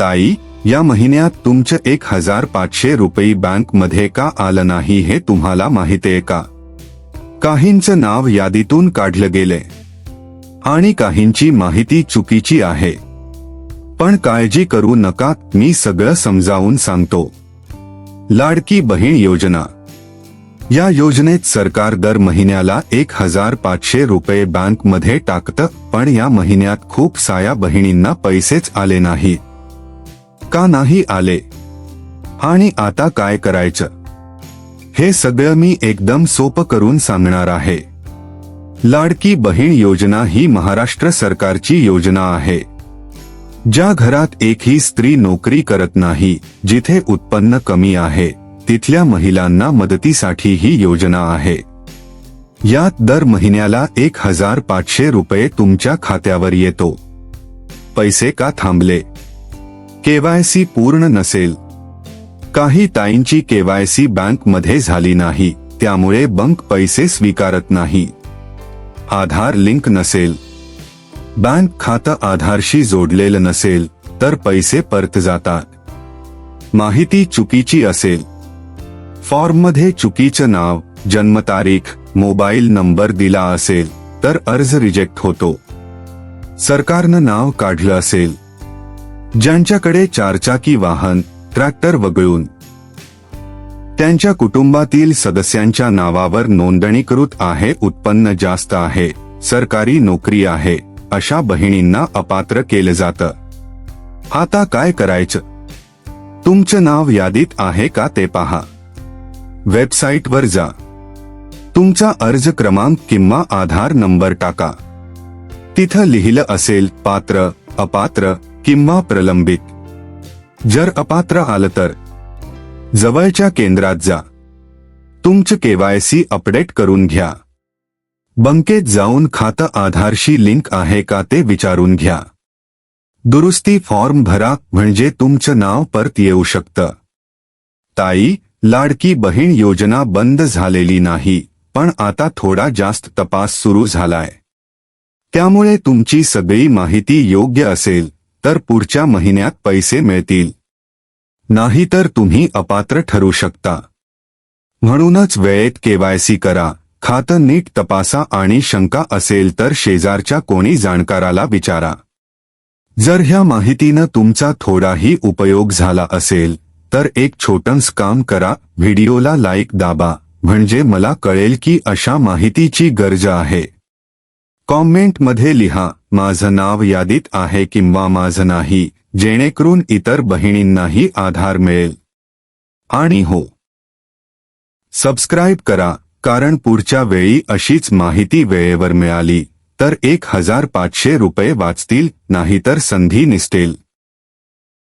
ताई या महिन्यात तुमचं एक हजार पाचशे रुपये बँकमध्ये का आलं नाही हे तुम्हाला माहितीये का? काहींचं नाव यादीतून काढलं गेले. आणि काहींची माहिती चुकीची आहे. पण काळजी करू नका मी सगळं समजावून सांगतो. लाडकी बहीण योजना. या योजनेत सरकार दर महिन्याला एक हजार पाचशे रुपये बँकमध्ये टाकतं पण या महिन्यात खूप साया बहिणींना पैसेच आले नाही का नाही आले. आणि आता काय करायचं? हे सगळं मी एकदम सोपं करून सांगणार आहे. लाडकी बहीण योजना ही महाराष्ट्र सरकारची योजना आहे. ज्या घरात एकही स्त्री नोकरी करत नाही जिथे उत्पन्न कमी आहे तिथल्या महिलांना मदतीसाठी ही योजना आहे. यात दर महिन्याला एक हजार पाचशे रुपये तुमच्या खात्यावर येतो. पैसे का थांबले? केवायसी पूर्ण नसेल. काही ताईंची केवायसी बँकमध्ये झाली नाही त्यामुळे बँक पैसे स्वीकारत नाही. आधार लिंक नसेल. बँक खातं आधारशी जोडलेलं नसेल तर पैसे परत जातात. माहिती चुकीची असेल. फॉर्ममध्ये चुकीचं नाव जन्मतारीख मोबाईल नंबर दिला असेल तर अर्ज रिजेक्ट होतो. सरकारनं नाव काढलं असेल. ज्यांच्याकडे चारचाकी वाहन ट्रॅक्टर वगळून त्यांच्या कुटुंबातील सदस्यांच्या नावावर नोंदणीकृत आहे उत्पन्न जास्त आहे सरकारी नोकरी आहे अशा बहिणींना अपात्र केलं जातं. आता काय करायचं? तुमचं नाव यादीत आहे का ते पहा. वेबसाईटवर जा. तुमचा अर्ज क्रमांक किंवा आधार नंबर टाका. तिथं लिहिलं असेल पात्र अपात्र किंवा प्रलंबित. जर अपात्र आलं तर जवळच्या केंद्रात जा. तुमचं केवायसी अपडेट करून घ्या. बँकेत जाऊन खातं आधारशी लिंक आहे का ते विचारून घ्या. दुरुस्ती फॉर्म भरा म्हणजे तुमचं नाव परत येऊ शकतं. ताई लाडकी बहीण योजना बंद झालेली नाही पण आता थोडा जास्त तपास सुरू झालाय. त्यामुळे तुमची सगळी माहिती योग्य असेल. तर पुढच्या महिन्यात पैसे मिळतील. नाहीतर तुम्ही अपात्र ठरू शकता. म्हणूनच वेळेत केवायसी करा. खातं नीट तपासा आणि शंका असेल तर शेजारच्या कोणी जाणकाराला विचारा. जर ह्या माहितीनं तुमचा थोडाही उपयोग झाला असेल तर एक छोटंस काम करा. व्हिडिओला लाईक दाबा. म्हणजे मला कळेल की अशा माहितीची गरज आहे. कॉमेंटमध्ये लिहा. माझं नाव यादीत आहे किंवा माझं नाही जेणेकरून इतर बहिणींनाही आधार मिळेल. आणि हो. सबस्क्राईब करा कारण पुढच्या वेळी अशीच माहिती वेळेवर मिळाली तर एक हजार पाचशे रुपये वाचतील नाहीतर संधी निसटेल